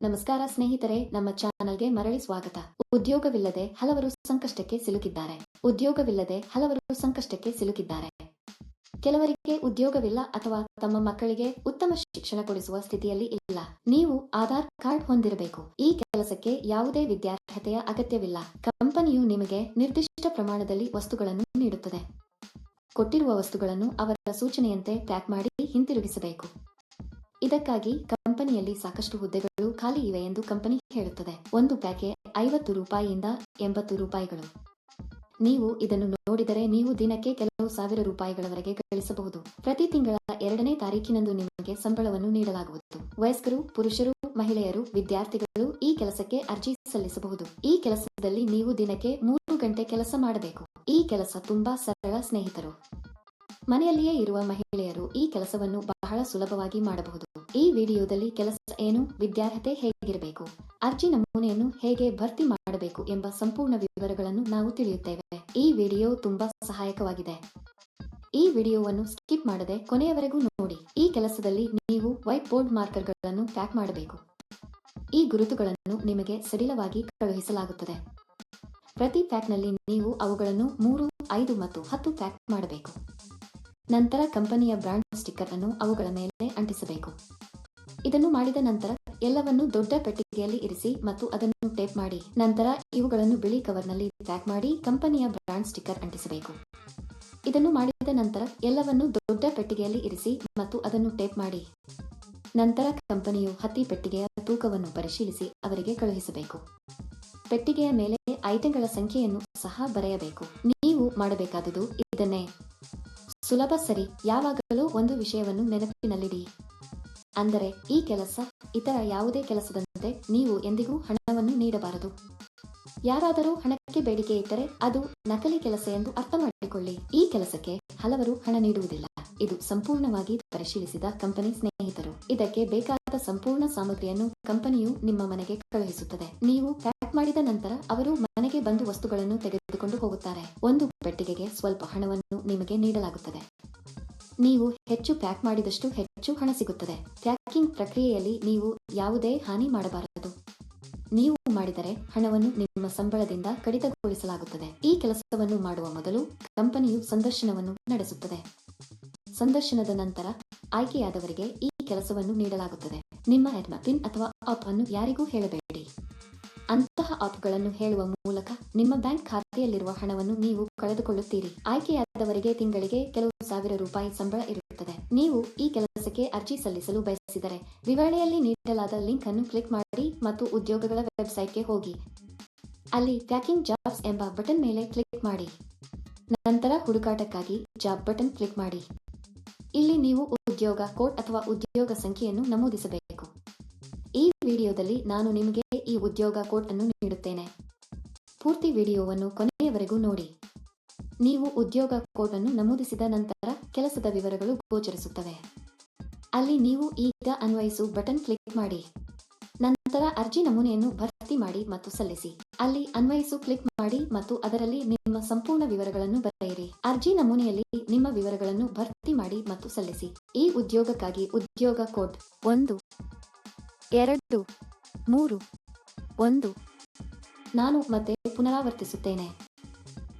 ನಮಸ್ಕಾರ ಸ್ನೇಹಿತರೆ, ನಮ್ಮ ಚಾನಲ್ಗೆ ಮರಳಿ ಸ್ವಾಗತ. ಉದ್ಯೋಗವಿಲ್ಲದೆ ಹಲವರು ಸಂಕಷ್ಟಕ್ಕೆ ಸಿಲುಕಿದ್ದಾರೆ. ಉದ್ಯೋಗವಿಲ್ಲದೆ ಹಲವರು ಸಂಕಷ್ಟಕ್ಕೆ ಸಿಲುಕಿದ್ದಾರೆ. ಕೆಲವರಿಗೆ ಉದ್ಯೋಗವಿಲ್ಲ ಅಥವಾ ತಮ್ಮ ಮಕ್ಕಳಿಗೆ ಉತ್ತಮ ಶಿಕ್ಷಣ ಕೊಡಿಸುವ ಸ್ಥಿತಿಯಲ್ಲಿ ಇಲ್ಲ. ನೀವು ಆಧಾರ್ ಕಾರ್ಡ್ ಹೊಂದಿರಬೇಕು. ಈ ಕೆಲಸಕ್ಕೆ ಯಾವುದೇ ವಿದ್ಯಾರ್ಹತೆಯ ಅಗತ್ಯವಿಲ್ಲ. ಕಂಪನಿಯು ನಿಮಗೆ ನಿರ್ದಿಷ್ಟ ಪ್ರಮಾಣದಲ್ಲಿ ವಸ್ತುಗಳನ್ನು ನೀಡುತ್ತದೆ. ಕೊಟ್ಟಿರುವ ವಸ್ತುಗಳನ್ನು ಅವರ ಸೂಚನೆಯಂತೆ ಪ್ಯಾಕ್ ಮಾಡಿ ಹಿಂತಿರುಗಿಸಬೇಕು. ಇದಕ್ಕಾಗಿ ಕಂಪನಿಯಲ್ಲಿ ಸಾಕಷ್ಟು ಹುದ್ದೆಗಳು ಖಾಲಿ ಇವೆ ಎಂದು ಕಂಪನಿ ಹೇಳುತ್ತದೆ. ಒಂದು ಪ್ಯಾಕೆ ಐವತ್ತು ರೂಪಾಯಿಯಿಂದ ಎಂಬತ್ತು ರೂಪಾಯಿಗಳು. ನೀವು ಇದನ್ನು ನೋಡಿದರೆ ನೀವು ದಿನಕ್ಕೆ ಕೆಲವು ಸಾವಿರ ರೂಪಾಯಿಗಳವರೆಗೆ ಗಳಿಸಬಹುದು. ಪ್ರತಿ ತಿಂಗಳ ಎರಡನೇ ತಾರೀಕಿನಂದು ನಿಮಗೆ ಸಂಬಳವನ್ನು ನೀಡಲಾಗುವುದು. ವಯಸ್ಕರು, ಪುರುಷರು, ಮಹಿಳೆಯರು, ವಿದ್ಯಾರ್ಥಿಗಳು ಈ ಕೆಲಸಕ್ಕೆ ಅರ್ಜಿ ಸಲ್ಲಿಸಬಹುದು. ಈ ಕೆಲಸದಲ್ಲಿ ನೀವು ದಿನಕ್ಕೆ ಮೂರು ಗಂಟೆ ಕೆಲಸ ಮಾಡಬೇಕು. ಈ ಕೆಲಸ ತುಂಬಾ ಸರಳ ಸ್ನೇಹಿತರು. ಮನೆಯಲ್ಲಿಯೇ ಇರುವ ಮಹಿಳೆಯರು ಈ ಕೆಲಸವನ್ನು ಬಹಳ ಸುಲಭವಾಗಿ ಮಾಡಬಹುದು. ಈ ವಿಡಿಯೋದಲ್ಲಿ ಕೆಲಸ ಏನು, ವಿದ್ಯಾರ್ಹತೆ ಹೇಗಿರಬೇಕು, ಅರ್ಜಿ ನಮೂನೆಯನ್ನು ಹೇಗೆ ಭರ್ತಿ ಮಾಡಬೇಕು ಎಂಬ ಸಂಪೂರ್ಣ ವಿವರಗಳನ್ನು ನಾವು ತಿಳಿಯುತ್ತೇವೆ. ಈ ವಿಡಿಯೋ ತುಂಬಾ ಸಹಾಯಕವಾಗಿದೆ. ಈ ವಿಡಿಯೋವನ್ನು ಸ್ಕಿಪ್ ಮಾಡದೆ ಕೊನೆಯವರೆಗೂ ನೋಡಿ. ಈ ಕೆಲಸದಲ್ಲಿ ನೀವು ವೈಟ್ ಬೋರ್ಡ್ ಮಾರ್ಕರ್ಗಳನ್ನು ಪ್ಯಾಕ್ ಮಾಡಬೇಕು. ಈ ಗುರುತುಗಳನ್ನು ನಿಮಗೆ ಸಡಿಲವಾಗಿ ಕಳುಹಿಸಲಾಗುತ್ತದೆ. ಪ್ರತಿ ಪ್ಯಾಕ್ನಲ್ಲಿ ನೀವು ಅವುಗಳನ್ನು ಮೂರು, ಐದು ಮತ್ತು ಹತ್ತು ಪ್ಯಾಕ್ ಮಾಡಬೇಕು. ನಂತರ ಕಂಪನಿಯ ಬ್ರಾಂಡ್ ಸ್ಟಿಕ್ಕರ್ ಅನ್ನು ಅವುಗಳ ಮೇಲೆ ಅಂಟಿಸಬೇಕು. ಇದನ್ನು ಮಾಡಿದ ನಂತರ ಎಲ್ಲವನ್ನು ದೊಡ್ಡ ಪೆಟ್ಟಿಗೆಯಲ್ಲಿ ಇರಿಸಿ ಮತ್ತು ಅದನ್ನು ಟೇಪ್ ಮಾಡಿ. ನಂತರ ಇವುಗಳನ್ನು ಬಿಳಿ ಕವರ್ನಲ್ಲಿ ಪ್ಯಾಕ್ ಮಾಡಿ ಕಂಪನಿಯ ಬ್ರಾಂಡ್ ಸ್ಟಿಕ್ಕರ್ ಅಂಟಿಸಬೇಕು. ಇದನ್ನು ಮಾಡಿದ ನಂತರ ಎಲ್ಲವನ್ನು ದೊಡ್ಡ ಪೆಟ್ಟಿಗೆಯಲ್ಲಿ ಇರಿಸಿ ಮತ್ತು ಅದನ್ನು ಟೇಪ್ ಮಾಡಿ. ನಂತರ ಕಂಪನಿಯು ಹತ್ತಿ ಪೆಟ್ಟಿಗೆಯ ತೂಕವನ್ನು ಪರಿಶೀಲಿಸಿ ಅವರಿಗೆ ಕಳುಹಿಸಬೇಕು. ಪೆಟ್ಟಿಗೆಯ ಮೇಲೆ ಐಟಂಗಳ ಸಂಖ್ಯೆಯನ್ನು ಸಹ ಬರೆಯಬೇಕು. ನೀವು ಮಾಡಬೇಕಾದುದು ಇದನ್ನೇ. ಸುಲಭ ಸರಿ. ಯಾವಾಗಲೂ ಒಂದು ವಿಷಯವನ್ನು ನೆನಪಿನಲ್ಲಿಡಿ. ಅಂದರೆ ಈ ಕೆಲಸ ಇತರ ಯಾವುದೇ ಕೆಲಸದಂತೆ ನೀವು ಎಂದಿಗೂ ಹಣವನ್ನು ನೀಡಬಾರದು. ಯಾರಾದರೂ ಹಣಕ್ಕೆ ಬೇಡಿಕೆ ಇದ್ದರೆ ಅದು ನಕಲಿ ಕೆಲಸ ಎಂದು ಅರ್ಥ ಮಾಡಿಕೊಳ್ಳಿ ಈ ಕೆಲಸಕ್ಕೆ ಹಲವರು ಹಣ ನೀಡುವುದಿಲ್ಲ. ಇದು ಸಂಪೂರ್ಣವಾಗಿ ಪರಿಶೀಲಿಸಿದ ಕಂಪನಿ ಸ್ನೇಹಿತರು. ಇದಕ್ಕೆ ಬೇಕಾದ ಸಂಪೂರ್ಣ ಸಾಮಗ್ರಿಯನ್ನು ಕಂಪನಿಯು ನಿಮ್ಮ ಮನೆಗೆ ಕಳುಹಿಸುತ್ತದೆ. ನೀವು ಪ್ಯಾಕ್ ಮಾಡಿದ ನಂತರ ಅವರು ಮನೆಗೆ ಬಂದು ವಸ್ತುಗಳನ್ನು ತೆಗೆದುಕೊಂಡು ಹೋಗುತ್ತಾರೆ. ಒಂದು ಪೆಟ್ಟಿಗೆಗೆ ಸ್ವಲ್ಪ ಹಣವನ್ನು ನಿಮಗೆ ನೀಡಲಾಗುತ್ತದೆ. ನೀವು ಹೆಚ್ಚು ಪ್ಯಾಕ್ ಮಾಡಿದಷ್ಟು ಹೆಚ್ಚು ಹಣ ಸಿಗುತ್ತದೆ. ಪ್ಯಾಕಿಂಗ್ ಪ್ರಕ್ರಿಯೆಯಲ್ಲಿ ನೀವು ಯಾವುದೇ ಹಾನಿ ಮಾಡಬಾರದು. ನೀವು ಮಾಡಿದರೆ ಹಣವನ್ನು ನಿಮ್ಮ ಸಂಬಳದಿಂದ ಕಡಿತಗೊಳಿಸಲಾಗುತ್ತದೆ. ಈ ಕೆಲಸವನ್ನು ಮಾಡುವ ಮೊದಲು ಕಂಪನಿಯು ಸಂದರ್ಶನವನ್ನು ನಡೆಸುತ್ತದೆ. ಸಂದರ್ಶನದ ನಂತರ ಆಯ್ಕೆಯಾದವರಿಗೆ ಈ ಕೆಲಸವನ್ನು ನೀಡಲಾಗುತ್ತದೆ. ನಿಮ್ಮ ಹೆಡ್ಮ ಪಿನ್ ಅಥವಾ ಆಪ್ ಅನ್ನು ಯಾರಿಗೂ ಹೇಳಬೇಡಿ. ಅಂತಹ ಆಪ್ಗಳನ್ನು ಹೇಳುವ ಮೂಲಕ ನಿಮ್ಮ ಬ್ಯಾಂಕ್ ಖಾತೆಯಲ್ಲಿರುವ ಹಣವನ್ನು ನೀವು ಕಳೆದುಕೊಳ್ಳುತ್ತೀರಿ. ಆಯ್ಕೆಯಾದವರಿಗೆ ತಿಂಗಳಿಗೆ ಕೆಲವು ಸಾವಿರ ರೂಪಾಯಿ ಸಂಬಳ ಇರುತ್ತದೆ. ನೀವು ಈ ಕೆಲಸಕ್ಕೆ ಅರ್ಜಿ ಸಲ್ಲಿಸಲು ಬಯಸಿದರೆ ವಿವರಣೆಯಲ್ಲಿ ನೀಡಲಾದ ಲಿಂಕ್ ಅನ್ನು ಕ್ಲಿಕ್ ಮಾಡಿ ಮತ್ತು ಉದ್ಯೋಗಗಳ ವೆಬ್ಸೈಟ್ಗೆ ಹೋಗಿ. ಅಲ್ಲಿ ಪ್ಯಾಕಿಂಗ್ ಜಾಬ್ಸ್ ಎಂಬ ಬಟನ್ ಮೇಲೆ ಕ್ಲಿಕ್ ಮಾಡಿ. ನಂತರ ಹುಡುಕಾಟಕ್ಕಾಗಿ ಜಾಬ್ ಬಟನ್ ಕ್ಲಿಕ್ ಮಾಡಿ. ಇಲ್ಲಿ ನೀವು ಉದ್ಯೋಗ ಕೋಡ್ ಅಥವಾ ಉದ್ಯೋಗ ಸಂಖ್ಯೆಯನ್ನು ನಮೂದಿಸಬೇಕು. ಈ ವಿಡಿಯೋದಲ್ಲಿ ನಾನು ನಿಮಗೆ ಈ ಉದ್ಯೋಗ ಕೋಡ್ ಅನ್ನು ನೀಡುತ್ತೇನೆ. ಪೂರ್ತಿ ವಿಡಿಯೋವನ್ನು ಕೊನೆಯವರೆಗೂ ನೋಡಿ. ನೀವು ಉದ್ಯೋಗ ಕೋಡ್ ಅನ್ನು ನಮೂದಿಸಿದ ನಂತರ ಕೆಲಸದ ವಿವರಗಳು ಗೋಚರಿಸುತ್ತವೆ. ಅಲ್ಲಿ ನೀವು ಈಗ ಅನ್ವಯಿಸು ಬಟನ್ ಕ್ಲಿಕ್ ಮಾಡಿ. ನಂತರ ಅರ್ಜಿ ನಮೂನೆಯನ್ನು ಭರ್ತಿ ಮಾಡಿ ಮತ್ತು ಸಲ್ಲಿಸಿ. ಅಲ್ಲಿ ಅನ್ವಯಿಸು ಕ್ಲಿಕ್ ಮಾಡಿ ಮತ್ತು ಅದರಲ್ಲಿ ನಿಮ್ಮ ಸಂಪೂರ್ಣ ವಿವರಗಳನ್ನು ಬರೆಯಿರಿ. ಅರ್ಜಿ ನಮೂನೆಯಲ್ಲಿ ನಿಮ್ಮ ವಿವರಗಳನ್ನು ಭರ್ತಿ ಮಾಡಿ ಮತ್ತು ಸಲ್ಲಿಸಿ. ಈ ಉದ್ಯೋಗಕ್ಕಾಗಿ ಉದ್ಯೋಗ ಕೋಡ್ ಒಂದು, ಎರಡು, ಮೂರು, ಒಂದು ನಾನು ಮತ್ತೆ ಪುನರಾವರ್ತಿಸುತ್ತೇನೆ.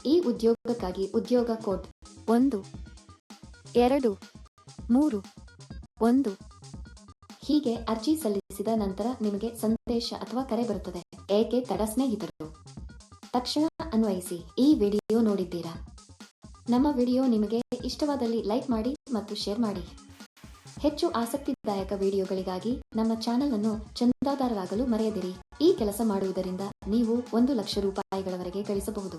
ಈ ಉದ್ಯೋಗಕ್ಕಾಗಿ ಉದ್ಯೋಗ ಕೋಡ್ ಒಂದು, ಎರಡು, ಮೂರು, ಒಂದು. ಹೀಗೆ ಅರ್ಜಿ ಸಲ್ಲಿಸಿದ ನಂತರ ನಿಮಗೆ ಸಂದೇಶ ಅಥವಾ ಕರೆ ಬರುತ್ತದೆ. ಏಕೆ ತಡ ಸ್ನೇಹಿತರು? ತಕ್ಷಣ ಅನ್ವಯಿಸಿ, ಈ ವಿಡಿಯೋ ನೋಡಿದ್ದೀರಾ? ನಮ್ಮ ವಿಡಿಯೋ ನಿಮಗೆ ಇಷ್ಟವಾದಲ್ಲಿ ಲೈಕ್ ಮಾಡಿ ಮತ್ತು ಶೇರ್ ಮಾಡಿ. ಹೆಚ್ಚು ಆಸಕ್ತಿದಾಯಕ ವಿಡಿಯೋಗಳಿಗಾಗಿ ನಮ್ಮ ಚಾನೆಲ್ ಅನ್ನು ಚಂದಾದಾರರಾಗಲು ಮರೆಯದಿರಿ. ಈ ಕೆಲಸ ಮಾಡುವುದರಿಂದ ನೀವು ಒಂದು ಲಕ್ಷ ರೂಪಾಯಿಗಳವರೆಗೆ ಗಳಿಸಬಹುದು.